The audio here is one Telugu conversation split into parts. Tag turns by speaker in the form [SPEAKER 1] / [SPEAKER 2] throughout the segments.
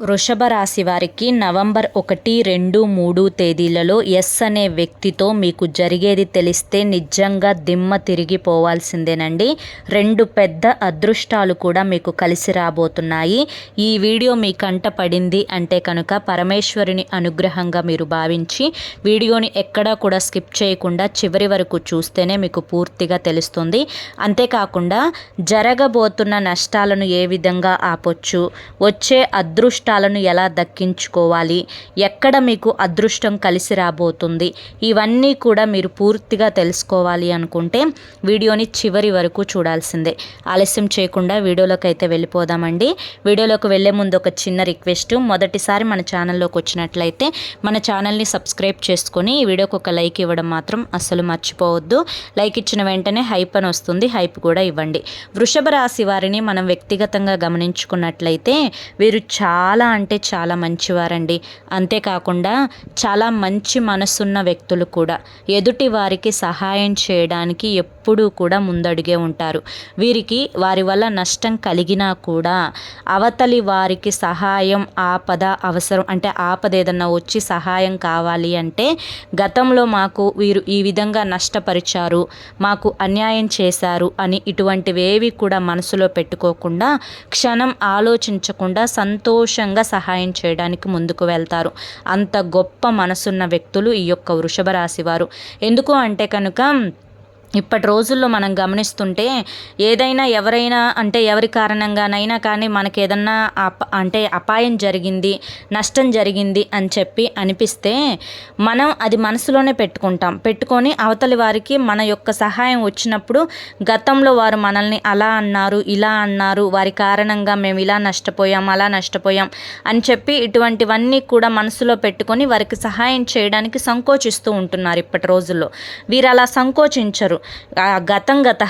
[SPEAKER 1] వృషభ రాశి వారికి నవంబర్ ఒకటి రెండు మూడు తేదీలలో ఎస్ అనే వ్యక్తితో మీకు జరిగేది తెలిస్తే నిజంగా దిమ్మ తిరిగిపోవాల్సిందేనండి రెండు పెద్ద అదృష్టాలు కూడా మీకు కలిసి రాబోతున్నాయి. ఈ వీడియో మీ కంట పడింది అంటే కనుక పరమేశ్వరుని అనుగ్రహంగా మీరు భావించి వీడియోని ఎక్కడా కూడా స్కిప్ చేయకుండా చివరి వరకు చూస్తేనే మీకు పూర్తిగా తెలుస్తుంది. అంతేకాకుండా జరగబోతున్న నష్టాలను ఏ విధంగా ఆపొచ్చు వచ్చే అదృష్ట అదృష్టాలను ఎలా దక్కించుకోవాలి? ఎక్కడ మీకు అదృష్టం కలిసి రాబోతుంది? ఇవన్నీ కూడా మీరు పూర్తిగా తెలుసుకోవాలి అనుకుంటే వీడియోని చివరి వరకు చూడాల్సిందే. ఆలస్యం చేయకుండా వీడియోలోకి అయితే వెళ్ళిపోదామండి. వీడియోలోకి వెళ్ళే ముందు ఒక చిన్న రిక్వెస్ట్. మొదటిసారి మన ఛానల్లోకి వచ్చినట్లయితే మన ఛానల్ని సబ్స్క్రైబ్ చేసుకొని ఈ వీడియోకి ఒక లైక్ ఇవ్వడం మాత్రం అస్సలు మర్చిపోవద్దు. లైక్ ఇచ్చిన వెంటనే హైప్ అని వస్తుంది. హైప్ కూడా ఇవ్వండి. వృషభ రాశి వారిని మనం వ్యక్తిగతంగా గమనించుకున్నట్లయితే వీరు చాలా చాలా అంటే చాలా మంచివారండి. అంతేకాకుండా చాలా మంచి మనసున్న వ్యక్తులు కూడా. ఎదుటి వారికి సహాయం చేయడానికి ఎప్పుడూ కూడా ముందడిగే ఉంటారు. వీరికి వారి వల్ల నష్టం కలిగినా కూడా అవతలి వారికి సహాయం ఆపద అవసరం అంటే ఆపద ఏదన్నా వచ్చి సహాయం కావాలి అంటే గతంలో మాకు వీరు ఈ విధంగా నష్టపరిచారు మాకు అన్యాయం చేశారు అని ఇటువంటివేవి కూడా మనసులో పెట్టుకోకుండా క్షణం ఆలోచించకుండా సంతోషంగా ఖచ్చితంగా సహాయం చేయడానికి ముందుకు వెళ్తారు. అంత గొప్ప మనసున్న వ్యక్తులు ఈ యొక్క వృషభ రాశి వారు. ఎందుకు అంటే కనుక ఇప్పటి రోజుల్లో మనం గమనిస్తుంటే ఏదైనా ఎవరైనా అంటే ఎవరి కారణంగానైనా కానీ మనకి ఏదన్నా అప అంటే అపాయం జరిగింది నష్టం జరిగింది అని చెప్పి అనిపిస్తే మనం అది మనసులోనే పెట్టుకుంటాం. పెట్టుకొని అవతలి వారికి మన యొక్క సహాయం వచ్చినప్పుడు గతంలో వారు మనల్ని అలా అన్నారు ఇలా అన్నారు వారి కారణంగా మేము ఇలా నష్టపోయాం అలా నష్టపోయాం అని చెప్పి ఇటువంటివన్నీ కూడా మనసులో పెట్టుకొని వారికి సహాయం చేయడానికి సంకోచిస్తూ ఉంటున్నారు ఇప్పటి రోజుల్లో. వీరు అలా సంకోచించరు. గతం గత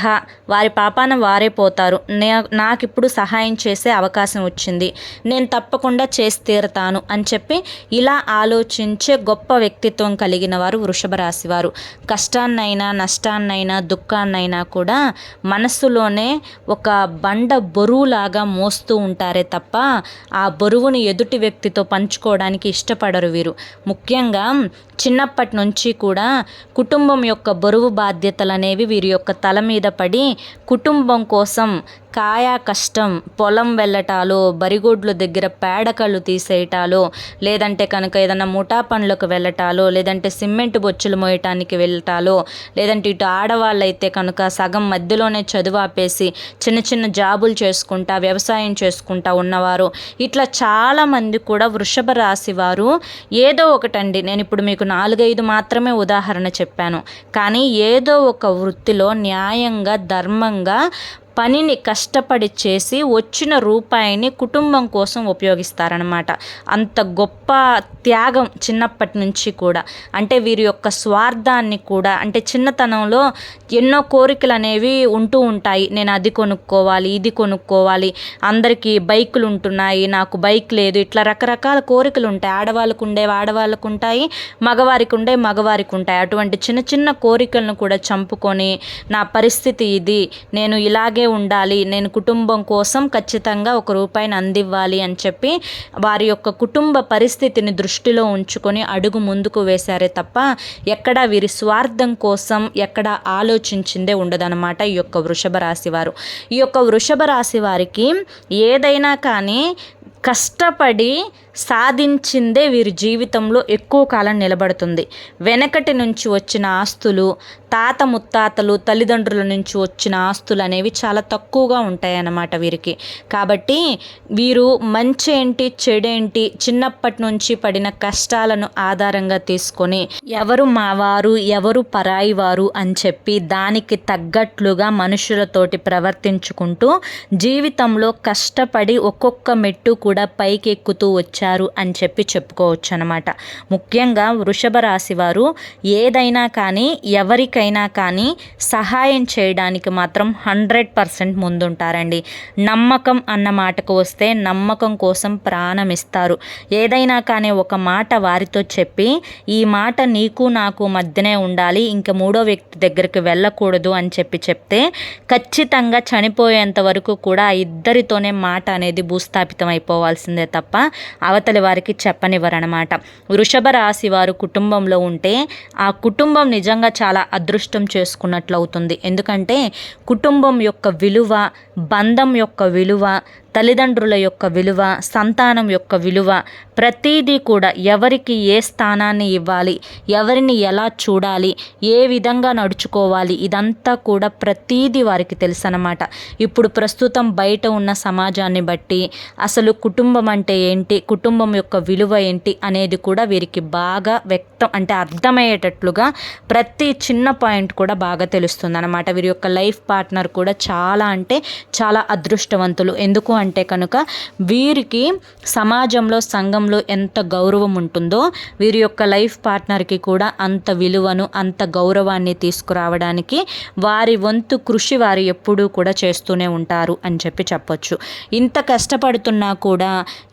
[SPEAKER 1] వారి పాపాన వారే పోతారు. నే నాకు ఇప్పుడు సహాయం చేసే అవకాశం వచ్చింది. నేను తప్పకుండా చేసి తీరుతాను అని చెప్పి ఇలా ఆలోచించే గొప్ప వ్యక్తిత్వం కలిగిన వారు వృషభ రాశి వారు కష్టాన్నైనా నష్టాన్నైనా దుఃఖాన్నైనా కూడా మనస్సులోనే ఒక బండ బరువులాగా మోస్తూ ఉంటారే తప్ప ఆ బరువుని ఎదుటి వ్యక్తితో పంచుకోవడానికి ఇష్టపడరు వీరు. ముఖ్యంగా చిన్నప్పటి నుంచి కూడా కుటుంబం యొక్క బరువు బాధ్యతలు అనేవి వీరి యొక్క తల మీద పడి కుటుంబం కోసం కాయా కష్టం పొలం వెళ్ళటాలో బరిగొడ్ల దగ్గర పేడకళ్ళు తీసేయటాలో లేదంటే కనుక ఏదైనా ముఠా పనులకు వెళ్ళటాలో లేదంటే సిమెంట్ బొచ్చులు మోయటానికి వెళ్ళటాలో లేదంటే ఇటు ఆడవాళ్ళైతే కనుక సగం మధ్యలోనే చదువు ఆపేసి చిన్న చిన్న జాబులు చేసుకుంటా వ్యవసాయం చేసుకుంటా ఉన్నవారు. ఇట్లా చాలామంది కూడా వృషభ రాశి వారు ఏదో ఒకటండి. నేను ఇప్పుడు మీకు నాలుగైదు మాత్రమే ఉదాహరణ చెప్పాను. కానీ ఏదో ఒక వృత్తిలో న్యాయంగా ధర్మంగా పనిని కష్టపడి చేసి వచ్చిన రూపాయిని కుటుంబం కోసం ఉపయోగిస్తారనమాట అంత గొప్ప త్యాగం చిన్నప్పటి నుంచి కూడా. అంటే వీరి యొక్క స్వార్థాన్ని కూడా అంటే చిన్నతనంలో ఎన్నో కోరికలు అనేవి ఉంటూ ఉంటాయి. నేను అది కొనుక్కోవాలి ఇది కొనుక్కోవాలి అందరికీ బైకులు ఉంటున్నాయి నాకు బైక్ లేదు ఇట్లా రకరకాల కోరికలు ఉంటాయి. ఆడవాళ్ళకు ఉండేవి ఆడవాళ్ళకు ఉంటాయి మగవారికి ఉండే మగవారికి ఉంటాయి. అటువంటి చిన్న చిన్న కోరికలను కూడా చంపుకొని నా పరిస్థితి ఇది నేను ఇలాగే ఉండాలి. నేను కుటుంబం కోసం ఖచ్చితంగా ఒక రూపాయిని అందివ్వాలి అని చెప్పి వారి యొక్క కుటుంబ పరిస్థితిని దృష్టిలో ఉంచుకొని అడుగు ముందుకు వేశారే తప్ప ఎక్కడ వీరి స్వార్థం కోసం ఎక్కడ ఆలోచించిందే ఉండదన్నమాట ఈ యొక్క వృషభ రాశి వారు. ఈ యొక్క వృషభ రాశి వారికి ఏదైనా కానీ కష్టపడి సాధించిందే వీరి జీవితంలో ఎక్కువ కాలం నిలబడుతుంది. వెనకటి నుంచి వచ్చిన ఆస్తులు తాత ముత్తాతలు తల్లిదండ్రుల నుంచి వచ్చిన ఆస్తులు అనేవి చాలా తక్కువగా ఉంటాయన్నమాట వీరికి. కాబట్టి వీరు మంచి ఏంటి చెడేంటి చిన్నప్పటి నుంచి పడిన కష్టాలను ఆధారంగా తీసుకొని ఎవరు మావారు ఎవరు పరాయి వారు అని చెప్పి దానికి తగ్గట్లుగా మనుషులతోటి ప్రవర్తించుకుంటూ జీవితంలో కష్టపడి ఒక్కొక్క మెట్టు కూడా పైకెక్కుతూ వచ్చారు. వచ్చారు అని చెప్పి చెప్పుకోవచ్చు అనమాట ముఖ్యంగా వృషభ రాశి వారు ఏదైనా కానీ ఎవరికైనా కానీ సహాయం చేయడానికి మాత్రం హండ్రెడ్ పర్సెంట్ ముందుంటారండి. నమ్మకం అన్న మాటకు వస్తే నమ్మకం కోసం ప్రాణం ఇస్తారు ఏదైనా కానీ ఒక మాట వారితో చెప్పి ఈ మాట నీకు నాకు మధ్యనే ఉండాలి ఇంకా మూడో వ్యక్తి దగ్గరికి వెళ్ళకూడదు అని చెప్పి చెప్తే ఖచ్చితంగా చనిపోయేంత వరకు కూడా ఇద్దరితోనే మాట అనేది భూస్థాపితం అయిపోవాల్సిందే తప్ప అవతలి వారికి చెప్పనివ్వరనమాట వృషభ రాశి వారు కుటుంబంలో ఉంటే ఆ కుటుంబం నిజంగా చాలా అదృష్టం చేసుకున్నట్లు అవుతుంది ఎందుకంటే కుటుంబం యొక్క విలువ బంధం యొక్క విలువ తల్లిదండ్రుల యొక్క విలువ సంతానం యొక్క విలువ ప్రతీదీ కూడా ఎవరికి ఏ స్థానాన్ని ఇవ్వాలి ఎవరిని ఎలా చూడాలి ఏ విధంగా నడుచుకోవాలి ఇదంతా కూడా ప్రతీది వారికి తెలుసు అన్నమాట ఇప్పుడు ప్రస్తుతం బయట ఉన్న సమాజాన్ని బట్టి అసలు కుటుంబం అంటే ఏంటి కుటుంబం యొక్క విలువ ఏంటి అనేది కూడా వీరికి బాగా వ్యక్తం అంటే అర్థమయ్యేటట్లుగా ప్రతి చిన్న పాయింట్ కూడా బాగా తెలుస్తుంది అనమాట వీరి యొక్క లైఫ్ పార్ట్నర్ కూడా చాలా అంటే చాలా అదృష్టవంతులు. ఎందుకు అంటే కనుక వీరికి సమాజంలో సంఘంలో ఎంత గౌరవం ఉంటుందో వీరి యొక్క లైఫ్ పార్ట్నర్కి కూడా అంత విలువను అంత గౌరవాన్ని తీసుకురావడానికి వారి వంతు కృషి వారు ఎప్పుడూ కూడా చేస్తూనే ఉంటారు అని చెప్పి చెప్పొచ్చు. ఇంత కష్టపడుతున్నా కూడా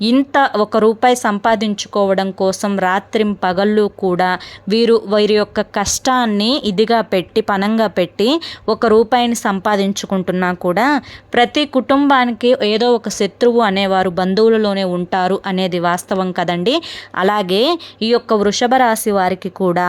[SPEAKER 1] ఇంత ఒక రూపాయి సంపాదించుకోవడం కోసం రాత్రిం పగళ్ళు కూడా వీరు వీరి యొక్క కష్టాన్ని ఇదిగా పెట్టి పనంగా పెట్టి ఒక రూపాయిని సంపాదించుకుంటున్నా కూడా ప్రతి కుటుంబానికి ఏదో ఒక శత్రువు అనేవారు బంధువులలోనే ఉంటారు అనేది వాస్తవం కదండి. అలాగే ఈ యొక్క వృషభ రాశి వారికి కూడా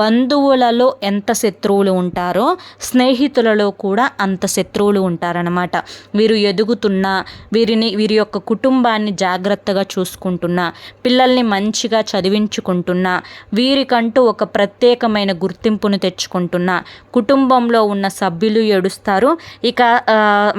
[SPEAKER 1] బంధువులలో ఎంత శత్రువులు ఉంటారో స్నేహితులలో కూడా అంత శత్రువులు ఉంటారనమాట వీరు ఎదుగుతున్నా వీరిని వీరి యొక్క కుటుంబాన్ని జాగ్రత్తగా చూసుకుంటున్నా పిల్లల్ని మంచిగా చదివించుకుంటున్నా వీరికంటూ ఒక ప్రత్యేకమైన గుర్తింపును తెచ్చుకుంటున్నా కుటుంబంలో ఉన్న సభ్యులు ఏడుస్తారు. ఇక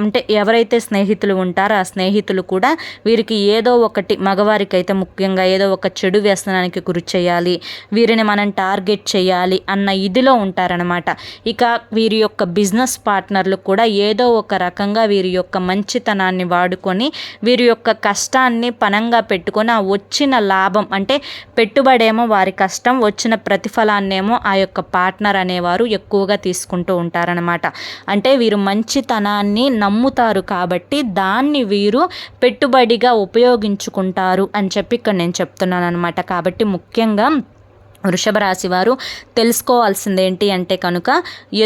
[SPEAKER 1] అంటే ఎవరైతే స్నేహితులు ఉంటారో ఆ స్నేహితులు కూడా వీరికి ఏదో ఒకటి మగవారికి అయితే ముఖ్యంగా ఏదో ఒక చెడు వ్యసనానికి గురి చేయాలి వీరిని మనం టార్గెట్ చేయాలి అన్న ఇదిలో ఉంటారనమాట ఇక వీరి యొక్క బిజినెస్ పార్ట్నర్లు కూడా ఏదో ఒక రకంగా వీరి యొక్క మంచితనాన్ని వాడుకొని వీరి యొక్క కష్టాన్ని పనంగా పెట్టుకొని ఆ వచ్చిన లాభం అంటే పెట్టుబడేమో వారి కష్టం వచ్చిన ప్రతిఫలాన్నేమో ఆ యొక్క పార్ట్నర్ అనేవారు ఎక్కువగా తీసుకుంటూ ఉంటారనమాట అంటే వీరు మంచితనాన్ని నమ్ముతారు కాబట్టి దాన్ని వీరు పెట్టుబడిగా ఉపయోగించుకుంటారు అని చెప్పి ఇక్కడ నేను చెప్తున్నాను అనమాట కాబట్టి ముఖ్యంగా వృషభ రాశి వారు తెలుసుకోవాల్సింది ఏంటి అంటే కనుక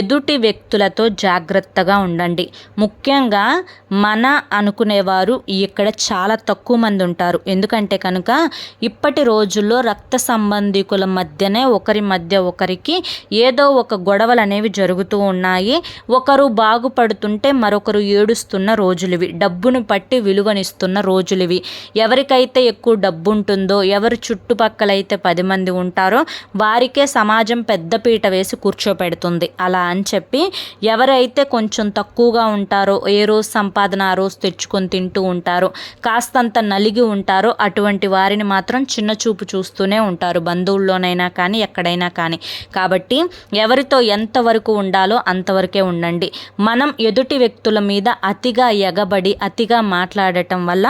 [SPEAKER 1] ఎదుటి వ్యక్తులతో జాగ్రత్తగా ఉండండి. ముఖ్యంగా మన అనుకునేవారు ఇక్కడ చాలా తక్కువ మంది ఉంటారు. ఎందుకంటే కనుక ఇప్పటి రోజుల్లో రక్త సంబంధికుల మధ్యనే ఒకరి మధ్య ఒకరికి ఏదో ఒక గొడవలు అనేవి జరుగుతూ ఉన్నాయి. ఒకరు బాగుపడుతుంటే మరొకరు ఏడుస్తున్న రోజులివి. డబ్బును పట్టి విలువనిస్తున్న రోజులివి. ఎవరికైతే ఎక్కువ డబ్బు ఉంటుందో ఎవరు చుట్టుపక్కలైతే పది మంది ఉంటారో వారికే సమాజం పెద్దపీట వేసి కూర్చోపెడుతుంది. అలా అని చెప్పి ఎవరైతే కొంచెం తక్కువగా ఉంటారో ఏ రోజు సంపాదన ఆ రోజు తెచ్చుకొని తింటూ ఉంటారో కాస్తంత నలిగి ఉంటారో అటువంటి వారిని మాత్రం చిన్న చూపు చూస్తూనే ఉంటారు. బంధువుల్లోనైనా కానీ ఎక్కడైనా కానీ. కాబట్టి ఎవరితో ఎంతవరకు ఉండాలో అంతవరకే ఉండండి. మనం ఎదుటి వ్యక్తుల మీద అతిగా ఎగబడి అతిగా మాట్లాడటం వల్ల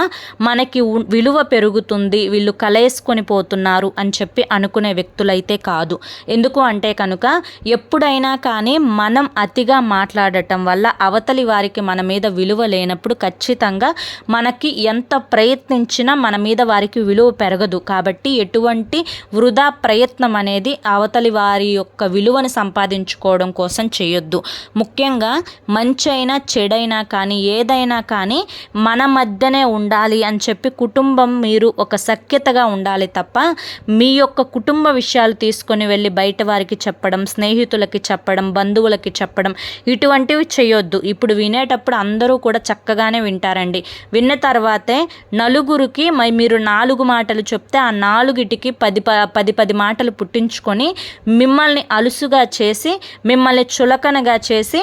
[SPEAKER 1] మనకి విలువ పెరుగుతుంది వీళ్ళు కలేసుకొని పోతున్నారు అని చెప్పి అనుకునే వ్యక్తులు అయితే కాదు. ఎందుకు అంటే కనుక ఎప్పుడైనా కానీ మనం అతిగా మాట్లాడటం వల్ల అవతలి వారికి మన మీద విలువ లేనప్పుడు ఖచ్చితంగా మనకి ఎంత ప్రయత్నించినా మన మీద వారికి విలువ పెరగదు. కాబట్టి ఎటువంటి వృధా ప్రయత్నం అనేది అవతలి వారి యొక్క విలువను సంపాదించుకోవడం కోసం చేయొద్దు. ముఖ్యంగా మంచైనా చెడైనా కానీ ఏదైనా కానీ మన మధ్యనే ఉండాలి అని చెప్పి కుటుంబం మీరు ఒక సఖ్యతగా ఉండాలి తప్ప మీ యొక్క కుటుంబ విషయాలు విషయాలు తీసుకొని వెళ్ళి బయట వారికి చెప్పడం స్నేహితులకి చెప్పడం బంధువులకి చెప్పడం ఇటువంటివి చేయొద్దు. ఇప్పుడు వినేటప్పుడు అందరూ కూడా చక్కగానే వింటారండి. విన్న తర్వాతే నలుగురికి మీరు నాలుగు మాటలు చెప్తే ఆ నాలుగిటికి పది పది పది మాటలు పుట్టించుకొని మిమ్మల్ని అలుసుగా చేసి మిమ్మల్ని చులకనగా చేసి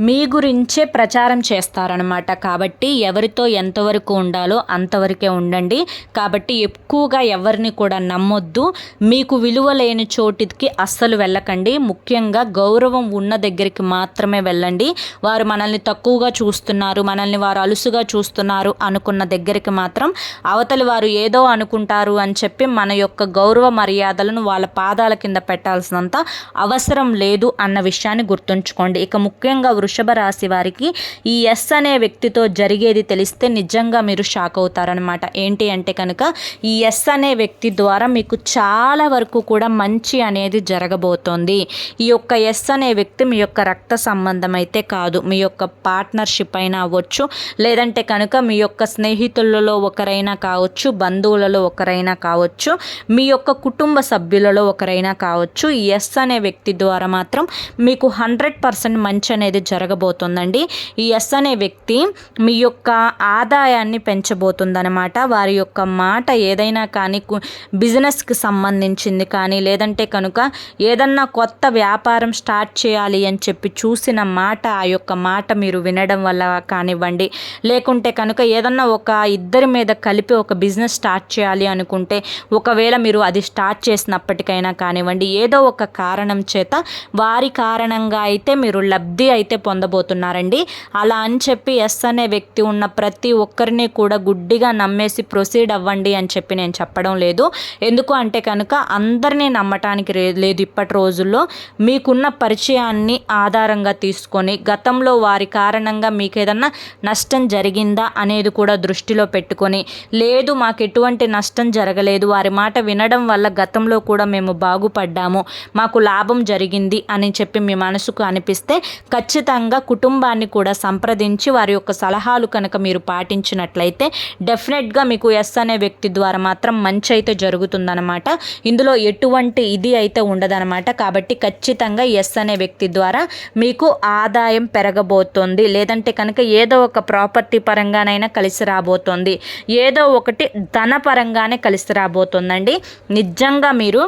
[SPEAKER 1] మీ గురించే ప్రచారం చేస్తారనమాట కాబట్టి ఎవరితో ఎంతవరకు ఉండాలో అంతవరకే ఉండండి. కాబట్టి ఎక్కువగా ఎవరిని కూడా నమ్మొద్దు. మీకు విలువ లేని చోటికి అస్సలు వెళ్ళకండి. ముఖ్యంగా గౌరవం ఉన్న దగ్గరికి మాత్రమే వెళ్ళండి. వారు మనల్ని తక్కువగా చూస్తున్నారు మనల్ని వారు అలుసుగా చూస్తున్నారు అనుకున్న దగ్గరికి మాత్రం అవతలి వారు ఏదో అనుకుంటారు అని చెప్పి మన యొక్క గౌరవ మర్యాదలను వాళ్ళ పాదాల కింద పెట్టాల్సినంత అవసరం లేదు అన్న విషయాన్ని గుర్తుంచుకోండి. ఇక ముఖ్యంగా వృషభ రాశి వారికి ఈ ఎస్ అనే వ్యక్తితో జరిగేది తెలిస్తే నిజంగా మీరు షాక్ అవుతారనమాట ఏంటి అంటే కనుక ఈ ఎస్ అనే వ్యక్తి ద్వారా మీకు చాలా వరకు కూడా మంచి అనేది జరగబోతోంది. ఈ యొక్క ఎస్ అనే వ్యక్తి మీ యొక్క రక్త సంబంధం అయితే కాదు. మీ యొక్క పార్ట్నర్షిప్ అయినా అవ్వచ్చు లేదంటే కనుక మీ యొక్క స్నేహితులలో ఒకరైనా కావచ్చు బంధువులలో ఒకరైనా కావచ్చు మీ యొక్క కుటుంబ సభ్యులలో ఒకరైనా కావచ్చు ఈ ఎస్ అనే వ్యక్తి ద్వారా మాత్రం మీకు హండ్రెడ్ పర్సెంట్ మంచి అనేది జరగబోతుందండి. ఈ ఎస్ అనే వ్యక్తి మీ యొక్క ఆదాయాన్ని పెంచబోతుందన్నమాట. వారి యొక్క మాట ఏదైనా కానీ కు- బిజినెస్కి సంబంధించింది కానీ లేదంటే కనుక ఏదన్నా కొత్త వ్యాపారం స్టార్ట్ చేయాలి అని చెప్పి చూసిన మాట ఆ యొక్క మాట మీరు వినడం వల్ల కానివ్వండి. లేకుంటే కనుక ఏదన్నా ఒక ఇద్దరి మీద కలిపి ఒక బిజినెస్ స్టార్ట్ చేయాలి అనుకుంటే ఒకవేళ మీరు అది స్టార్ట్ చేసినప్పటికైనా కానివ్వండి ఏదో ఒక కారణం చేత వారి కారణంగా అయితే మీరు లబ్ధి అయితే పొందబోతున్నారండి. అలా అని చెప్పి ఎస్ అనే వ్యక్తి ఉన్న ప్రతి ఒక్కరిని కూడా గుడ్డిగా నమ్మేసి ప్రొసీడ్ అవ్వండి అని చెప్పి నేను చెప్పడం లేదు. ఎందుకు అంటే కనుక అందరినీ నమ్మటానికి లేదు ఇప్పటి రోజుల్లో. మీకున్న పరిచయాన్ని ఆధారంగా తీసుకొని గతంలో వారి కారణంగా మీకు ఏదన్నా నష్టం జరిగిందా అనేది కూడా దృష్టిలో పెట్టుకొని లేదు మాకు ఎటువంటి నష్టం జరగలేదు వారి మాట వినడం వల్ల గతంలో కూడా మేము బాగుపడ్డాము మాకు లాభం జరిగింది అని చెప్పి మీ మనసుకు అనిపిస్తే ఖచ్చితంగా ఖచ్చితంగా కుటుంబాన్ని కూడా సంప్రదించి వారి యొక్క సలహాలు కనుక మీరు పాటించినట్లయితే డెఫినెట్గా మీకు ఎస్ అనే వ్యక్తి ద్వారా మాత్రం మంచి అయితే జరుగుతుందన్నమాట. ఇందులో ఎటువంటి ఇది అయితే ఉండదన్నమాట. కాబట్టి ఖచ్చితంగా ఎస్ అనే వ్యక్తి ద్వారా మీకు ఆదాయం పెరగబోతోంది. లేదంటే కనుక ఏదో ఒక ప్రాపర్టీ పరంగానైనా కలిసి రాబోతోంది. ఏదో ఒకటి ధన పరంగానే కలిసి రాబోతోందండి. నిజంగా మీరు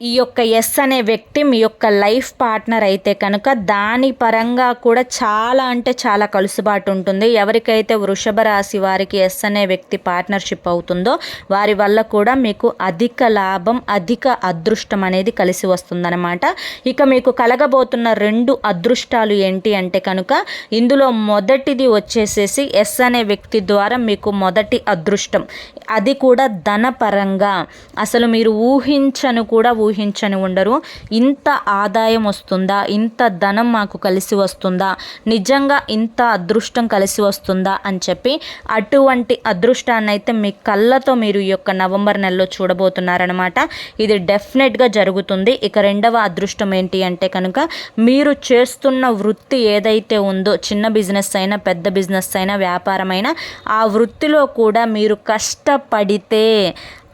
[SPEAKER 1] ఈ యొక్క ఎస్ అనే వ్యక్తి మీ యొక్క లైఫ్ పార్ట్నర్ అయితే కనుక దాని పరంగా కూడా చాలా అంటే చాలా కలుసుబాటు ఉంటుంది. ఎవరికైతే వృషభ రాశి వారికి ఎస్ అనే వ్యక్తి పార్ట్నర్షిప్ అవుతుందో వారి వల్ల కూడా మీకు అధిక లాభం అధిక అదృష్టం అనేది కలిసి వస్తుందన్నమాట. ఇక మీకు కలగబోతున్న రెండు అదృష్టాలు ఏంటి అంటే కనుక ఇందులో మొదటిది వచ్చేసేసి ఎస్ అనే వ్యక్తి ద్వారా మీకు మొదటి అదృష్టం. అది కూడా ధనపరంగా అసలు మీరు ఊహించను కూడా ఊహించని ఉండరు. ఇంత ఆదాయం వస్తుందా? ఇంత ధనం మాకు కలిసి వస్తుందా? నిజంగా ఇంత అదృష్టం కలిసి వస్తుందా? అని చెప్పి అటువంటి అదృష్టాన్ని అయితే మీ కళ్ళతో మీరు ఈ యొక్క నవంబర్ నెలలో చూడబోతున్నారనమాట ఇది డెఫినెట్గా జరుగుతుంది. ఇక రెండవ అదృష్టం ఏంటి అంటే కనుక మీరు చేస్తున్న వృత్తి ఏదైతే ఉందో చిన్న బిజినెస్ అయినా పెద్ద బిజినెస్ అయినా వ్యాపారమైనా ఆ వృత్తిలో కూడా మీరు కష్టపడితే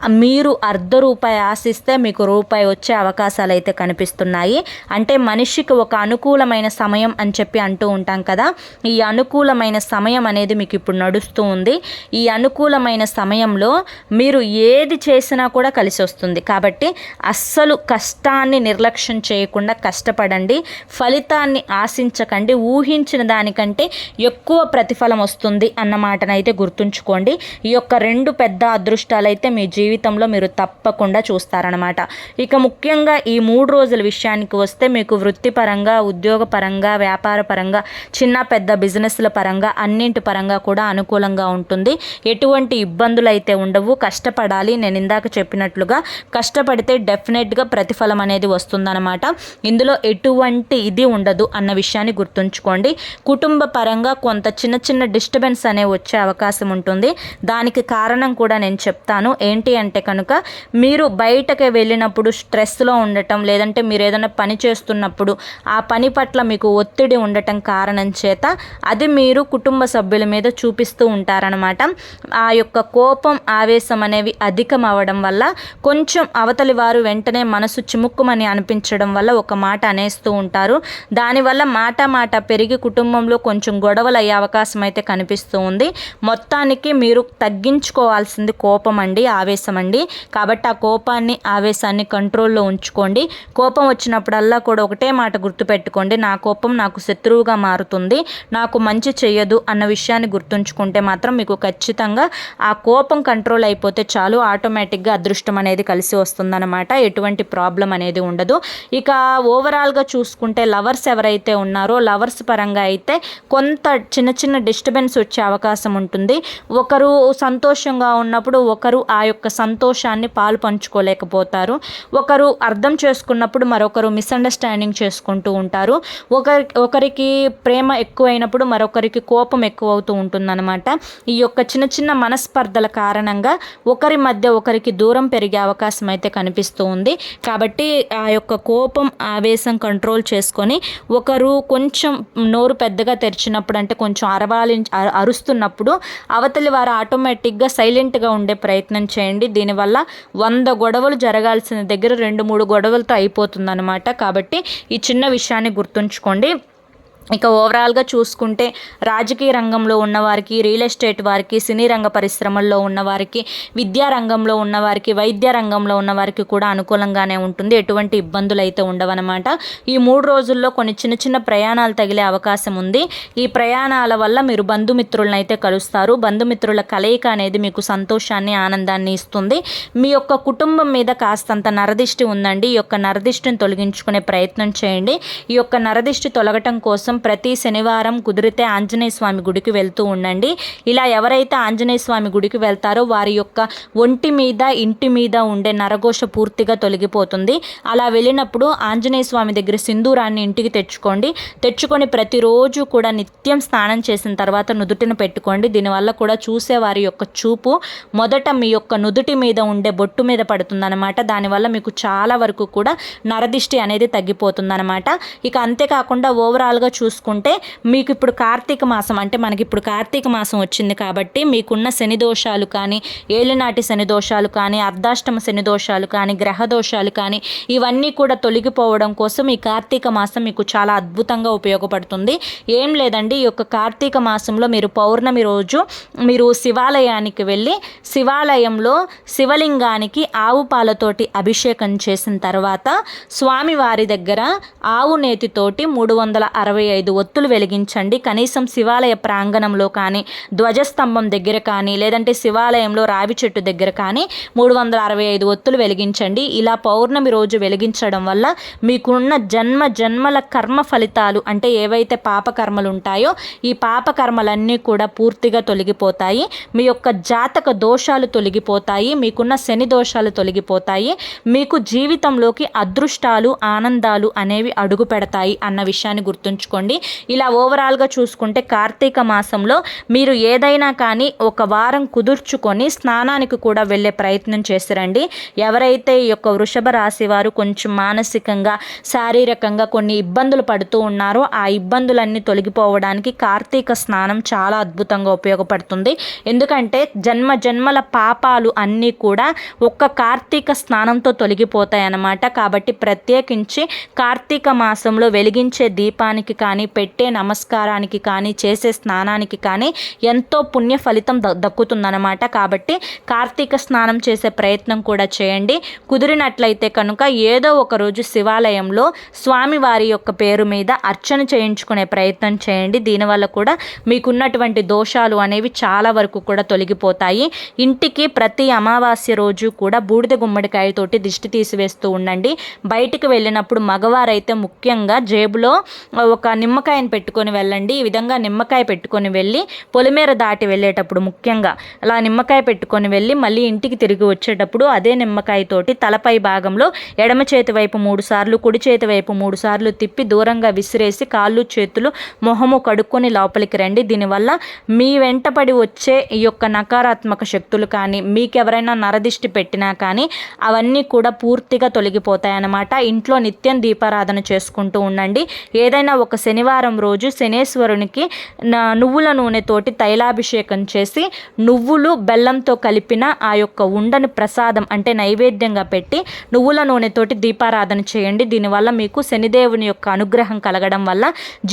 [SPEAKER 1] మీరు అర్ధ రూపాయి ఆశిస్తే మీకు రూపాయి వచ్చే అవకాశాలు అయితే కనిపిస్తున్నాయి. అంటే మనిషికి ఒక అనుకూలమైన సమయం అని చెప్పి అంటూ ఉంటాం కదా. ఈ అనుకూలమైన సమయం అనేది మీకు ఇప్పుడు నడుస్తూ ఉంది. ఈ అనుకూలమైన సమయంలో మీరు ఏది చేసినా కూడా కలిసి వస్తుంది. కాబట్టి అస్సలు కష్టాన్ని నిర్లక్ష్యం చేయకుండా కష్టపడండి. ఫలితాన్ని ఆశించకండి. ఊహించిన దానికంటే ఎక్కువ ప్రతిఫలం వస్తుంది అన్న మాటనైతే గుర్తుంచుకోండి. ఈ యొక్క రెండు పెద్ద అదృష్టాలు అయితే మీ జీవితంలో మీరు తప్పకుండా చూస్తారనమాట ఇక ముఖ్యంగా ఈ మూడు రోజుల విషయానికి వస్తే మీకు వృత్తిపరంగా ఉద్యోగపరంగా వ్యాపార పరంగా చిన్న పెద్ద బిజినెస్ల పరంగా అన్నింటి పరంగా కూడా అనుకూలంగా ఉంటుంది. ఎటువంటి ఇబ్బందులు అయితే ఉండవు. కష్టపడాలి. నేను ఇందాక చెప్పినట్లుగా కష్టపడితే డెఫినెట్గా ప్రతిఫలం అనేది వస్తుందన్నమాట. ఇందులో ఎటువంటి ఇది ఉండదు అన్న విషయాన్ని గుర్తుంచుకోండి. కుటుంబ పరంగా కొంత చిన్న చిన్న డిస్టర్బెన్స్ అనే వచ్చే అవకాశం ఉంటుంది. దానికి కారణం కూడా నేను చెప్తాను. ఏంటి అంటే కనుక మీరు బయటకి వెళ్ళినప్పుడు స్ట్రెస్లో ఉండటం లేదంటే మీరు ఏదైనా పని చేస్తున్నప్పుడు ఆ పని పట్ల మీకు ఒత్తిడి ఉండటం కారణం చేత అది మీరు కుటుంబ సభ్యుల మీద చూపిస్తూ ఉంటారనమాట ఆ యొక్క కోపం ఆవేశం అనేవి అధికం అవ్వడం వల్ల కొంచెం అవతలి వారు వెంటనే మనసు చిముక్కుమని అనిపించడం వల్ల ఒక మాట అనేస్తూ ఉంటారు. దానివల్ల మాట మాట పెరిగి కుటుంబంలో కొంచెం గొడవలు అయ్యే అవకాశం అయితే కనిపిస్తూ ఉంది. మొత్తానికి మీరు తగ్గించుకోవాల్సింది కోపం అండి ఆవేశం అండి కాబట్టి ఆ కోపాన్ని ఆవేశాన్ని కంట్రోల్లో ఉంచుకోండి. కోపం వచ్చినప్పుడల్లా కూడా ఒకటే మాట గుర్తుపెట్టుకోండి. నా కోపం నాకు శత్రువుగా మారుతుంది. నాకు మంచి చెయ్యదు అన్న విషయాన్ని గుర్తుంచుకుంటే మాత్రం మీకు ఖచ్చితంగా ఆ కోపం కంట్రోల్ అయిపోతే చాలు. ఆటోమేటిక్గా అదృష్టం అనేది కలిసి వస్తుందన్నమాట. ఎటువంటి ప్రాబ్లం అనేది ఉండదు. ఇక ఓవరాల్గా చూసుకుంటే లవర్స్ ఎవరైతే ఉన్నారో లవర్స్ పరంగా అయితే కొంత చిన్న చిన్న డిస్టర్బెన్స్ వచ్చే అవకాశం ఉంటుంది. ఒకరు సంతోషంగా ఉన్నప్పుడు ఒకరు ఆ యొక్క సంతోషాన్ని పాలు పంచుకోలేకపోతారు. ఒకరు అర్థం చేసుకున్నప్పుడు మరొకరు మిస్అండర్స్టాండింగ్ చేసుకుంటూ ఉంటారు. ఒకరి ఒకరికి ప్రేమ ఎక్కువైనప్పుడు మరొకరికి కోపం ఎక్కువ అవుతూ ఉంటుందన్నమాట. ఈ యొక్క చిన్న చిన్న మనస్పర్ధల కారణంగా ఒకరి మధ్య ఒకరికి దూరం పెరిగే అవకాశం అయితే కనిపిస్తూ ఉంది. కాబట్టి ఆ యొక్క కోపం ఆవేశం కంట్రోల్ చేసుకొని ఒకరు కొంచెం నోరు పెద్దగా తెరిచినప్పుడు అంటే కొంచెం అరవాలి అరుస్తున్నప్పుడు అవతలి వారు ఆటోమేటిక్గా సైలెంట్గా ఉండే ప్రయత్నం చేయండి. దీనివల్ల వంద గొడవలు జరగాల్సిన దగ్గర రెండు మూడు గొడవలతో అయిపోతుందన్నమాట. కాబట్టి ఈ చిన్న విషయాన్ని గుర్తుంచుకోండి. ఇక ఓవరాల్గా చూసుకుంటే రాజకీయ రంగంలో ఉన్నవారికి రియల్ ఎస్టేట్ వారికి సినీ రంగ పరిశ్రమల్లో ఉన్నవారికి విద్యా రంగంలో ఉన్నవారికి వైద్య రంగంలో ఉన్నవారికి కూడా అనుకూలంగానే ఉంటుంది. ఎటువంటి ఇబ్బందులు అయితే ఉండవన్నమాట. ఈ మూడు రోజుల్లో కొన్ని చిన్న చిన్న ప్రయాణాలు తగిలే అవకాశం ఉంది. ఈ ప్రయాణాల వల్ల మీరు బంధుమిత్రులను అయితే కలుస్తారు. బంధుమిత్రుల కలయిక అనేది మీకు సంతోషాన్ని ఆనందాన్ని ఇస్తుంది. మీ యొక్క కుటుంబం మీద కాస్తంత నరదిష్టి ఉందండి. ఈ యొక్క నరదిష్టిని తొలగించుకునే ప్రయత్నం చేయండి. ఈ యొక్క నరదిష్టి తొలగటం కోసం ప్రతి శనివారం కుదిరితే ఆంజనేయ స్వామి గుడికి వెళ్తూ ఉండండి. ఇలా ఎవరైతే ఆంజనేయ స్వామి గుడికి వెళ్తారో వారి యొక్క ఒంటి మీద ఇంటి మీద ఉండే నరఘోష పూర్తిగా తొలగిపోతుంది. అలా వెళ్ళినప్పుడు ఆంజనేయ స్వామి దగ్గర సింధూరాన్ని ఇంటికి తెచ్చుకోండి. తెచ్చుకొని ప్రతిరోజు కూడా నిత్యం స్నానం చేసిన తర్వాత నుదుటిన పెట్టుకోండి. దీనివల్ల కూడా చూసే వారి యొక్క చూపు మొదట మీ యొక్క నుదుటి మీద ఉండే బొట్టు మీద పడుతుందన్నమాట. దానివల్ల మీకు చాలా వరకు కూడా నరదిష్టి అనేది తగ్గిపోతుందన్నమాట. ఇక అంతేకాకుండా ఓవరాల్గా చూసుకుంటే మీకు ఇప్పుడు కార్తీక మాసం అంటే మనకి ఇప్పుడు కార్తీక మాసం వచ్చింది కాబట్టి మీకున్న శని దోషాలు కానీ ఏలినాటి శని దోషాలు కానీ అర్ధాష్టమ శని దోషాలు కానీ గ్రహ దోషాలు కానీ ఇవన్నీ కూడా తొలగిపోవడం కోసం ఈ కార్తీక మాసం మీకు చాలా అద్భుతంగా ఉపయోగపడుతుంది. ఏం లేదండి ఈ యొక్క కార్తీక మాసంలో మీరు పౌర్ణమి రోజు మీరు శివాలయానికి వెళ్ళి శివాలయంలో శివలింగానికి ఆవు పాలతోటి అభిషేకం చేసిన తర్వాత స్వామివారి దగ్గర ఆవు నేతితోటి మూడు వందల అరవై ఐదు ఒత్తులు వెలిగించండి. కనీసం శివాలయ ప్రాంగణంలో కానీ ధ్వజస్తంభం దగ్గర కానీ లేదంటే శివాలయంలో రావి చెట్టు దగ్గర కానీ మూడు వందల అరవై ఐదు ఒత్తులు వెలిగించండి. ఇలా పౌర్ణమి రోజు వెలిగించడం వల్ల మీకున్న జన్మ జన్మల కర్మ ఫలితాలు అంటే ఏవైతే పాపకర్మలు ఉంటాయో ఈ పాపకర్మలన్నీ కూడా పూర్తిగా తొలగిపోతాయి. మీ యొక్క జాతక దోషాలు తొలగిపోతాయి. మీకున్న శని దోషాలు తొలగిపోతాయి. మీకు జీవితంలోకి అదృష్టాలు ఆనందాలు అనేవి అడుగు పెడతాయి అన్న విషయాన్ని గుర్తుంచుకోండి. ఇలా ఓవరాల్గా చూసుకుంటే కార్తీక మాసంలో మీరు ఏదైనా కానీ ఒక వారం కుదుర్చుకొని స్నానానికి కూడా వెళ్ళే ప్రయత్నం చేసిరండి. ఎవరైతే ఈ యొక్క వృషభ రాశి వారు కొంచెం మానసికంగా శారీరకంగా కొన్ని ఇబ్బందులు పడుతూ ఉన్నారో ఆ ఇబ్బందులన్నీ తొలగిపోవడానికి కార్తీక స్నానం చాలా అద్భుతంగా ఉపయోగపడుతుంది. ఎందుకంటే జన్మ జన్మల పాపాలు అన్నీ కూడా ఒక్క కార్తీక స్నానంతో తొలగిపోతాయి అన్నమాట కాబట్టి ప్రత్యేకించి కార్తీక మాసంలో వెలిగించే దీపానికి కానీ పెట్టే నమస్కారానికి కానీ చేసే స్నానానికి కానీ ఎంతో పుణ్య ఫలితం ద దక్కుతుందన్నమాట. కాబట్టి కార్తీక స్నానం చేసే ప్రయత్నం కూడా చేయండి. కుదిరినట్లయితే కనుక ఏదో ఒక రోజు శివాలయంలో స్వామివారి యొక్క పేరు మీద అర్చన చేయించుకునే ప్రయత్నం చేయండి. దీనివల్ల కూడా మీకున్నటువంటి దోషాలు అనేవి చాలా వరకు కూడా తొలగిపోతాయి. ఇంటికి ప్రతి అమావాస్య రోజు కూడా బూడిద గుమ్మడికాయతోటి దిష్టి తీసివేస్తూ ఉండండి. బయటికి వెళ్ళినప్పుడు మగవారైతే ముఖ్యంగా జేబులో ఒక నిమ్మకాయని పెట్టుకొని వెళ్ళండి. ఈ విధంగా నిమ్మకాయ పెట్టుకొని వెళ్ళి పొలిమేర దాటి వెళ్ళేటప్పుడు ముఖ్యంగా అలా నిమ్మకాయ పెట్టుకొని వెళ్ళి మళ్ళీ ఇంటికి తిరిగి వచ్చేటప్పుడు అదే నిమ్మకాయతోటి తలపై భాగంలో ఎడమ చేతి వైపు మూడు సార్లు కుడి చేతి వైపు మూడు సార్లు తిప్పి దూరంగా విసిరేసి కాళ్ళు చేతులు మొహము కడుక్కొని లోపలికి రండి. దీనివల్ల మీ వెంటపడి వచ్చే ఈ యొక్క నకారాత్మక శక్తులు కానీ మీకు ఎవరైనా నరదిష్టి పెట్టినా కానీ అవన్నీ కూడా పూర్తిగా తొలగిపోతాయి అన్నమాట ఇంట్లో నిత్యం దీపారాధన చేసుకుంటూ ఉండండి. ఏదైనా ఒక శనివారం రోజు శనేశ్వరునికి నా నువ్వుల నూనెతోటి తైలాభిషేకం చేసి నువ్వులు బెల్లంతో కలిపిన ఆ యొక్క ఉండని ప్రసాదం అంటే నైవేద్యంగా పెట్టి నువ్వుల నూనెతోటి దీపారాధన చేయండి. దీనివల్ల మీకు శనిదేవుని యొక్క అనుగ్రహం కలగడం వల్ల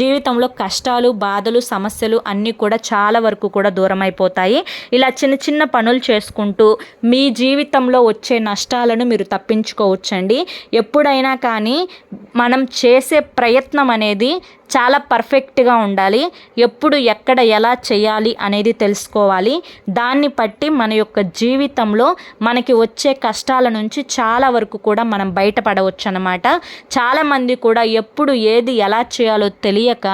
[SPEAKER 1] జీవితంలో కష్టాలు బాధలు సమస్యలు అన్నీ కూడా చాలా వరకు కూడా దూరం అయిపోతాయి ఇలా చిన్న చిన్న పనులు చేసుకుంటూ మీ జీవితంలో వచ్చే నష్టాలను మీరు తప్పించుకోవచ్చండి. ఎప్పుడైనా కానీ మనం చేసే ప్రయత్నం అనేది చాలా పర్ఫెక్ట్గా ఉండాలి. ఎప్పుడు ఎక్కడ ఎలా చేయాలి అనేది తెలుసుకోవాలి. దాన్ని బట్టి మన యొక్క జీవితంలో మనకి వచ్చే కష్టాల నుంచి చాలా వరకు కూడా మనం బయటపడవచ్చు అనమాట చాలామంది కూడా ఎప్పుడు ఏది ఎలా చేయాలో తెలియక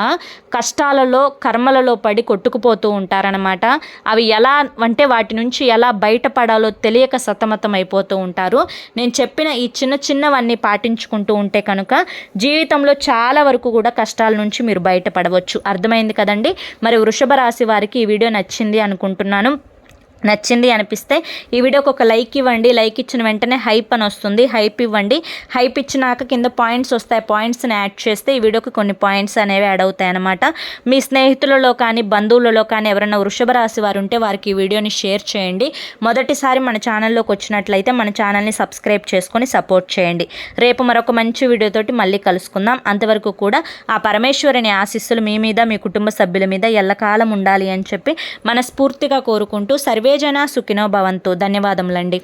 [SPEAKER 1] కష్టాలలో కర్మలలో పడి కొట్టుకుపోతూ ఉంటారనమాట అవి ఎలా అంటే వాటి నుంచి ఎలా బయటపడాలో తెలియక సతమతం అయిపోతూ ఉంటారు. నేను చెప్పిన ఈ చిన్న చిన్నవన్నీ పాటించుకుంటూ ఉంటే కనుక జీవితంలో చాలా వరకు కూడా కష్టాల నుంచి మీరు బయటపడవచ్చు. అర్థమైంది కదండి? మరి వృషభ రాశి వారికి ఈ వీడియో నచ్చింది అనుకుంటున్నాను. నచ్చింది అనిపిస్తే ఈ వీడియోకి ఒక లైక్ ఇవ్వండి. లైక్ ఇచ్చిన వెంటనే హైప్ అని వస్తుంది. హైప్ ఇవ్వండి. హైప్ ఇచ్చినాక కింద పాయింట్స్ వస్తాయి. పాయింట్స్ని యాడ్ చేస్తే ఈ వీడియోకి కొన్ని పాయింట్స్ అనేవి యాడ్ అవుతాయి అన్నమాట. మీ స్నేహితులలో కానీ బంధువులలో కానీ ఎవరైనా వృషభ రాశి వారు ఉంటే వారికి ఈ వీడియోని షేర్ చేయండి. మొదటిసారి మన ఛానల్లోకి వచ్చినట్లయితే మన ఛానల్ని సబ్స్క్రైబ్ చేసుకొని సపోర్ట్ చేయండి. రేపు మరొక మంచి వీడియోతోటి మళ్ళీ కలుసుకుందాం. అంతవరకు కూడా ఆ పరమేశ్వరుని ఆశీస్సులు మీ మీద మీ కుటుంబ సభ్యుల మీద ఎల్లకాలం ఉండాలి అని చెప్పి మనస్ఫూర్తిగా కోరుకుంటూ సర్వే సర్వేజన సుఖినో భవంతు. ధన్యవాదములండి.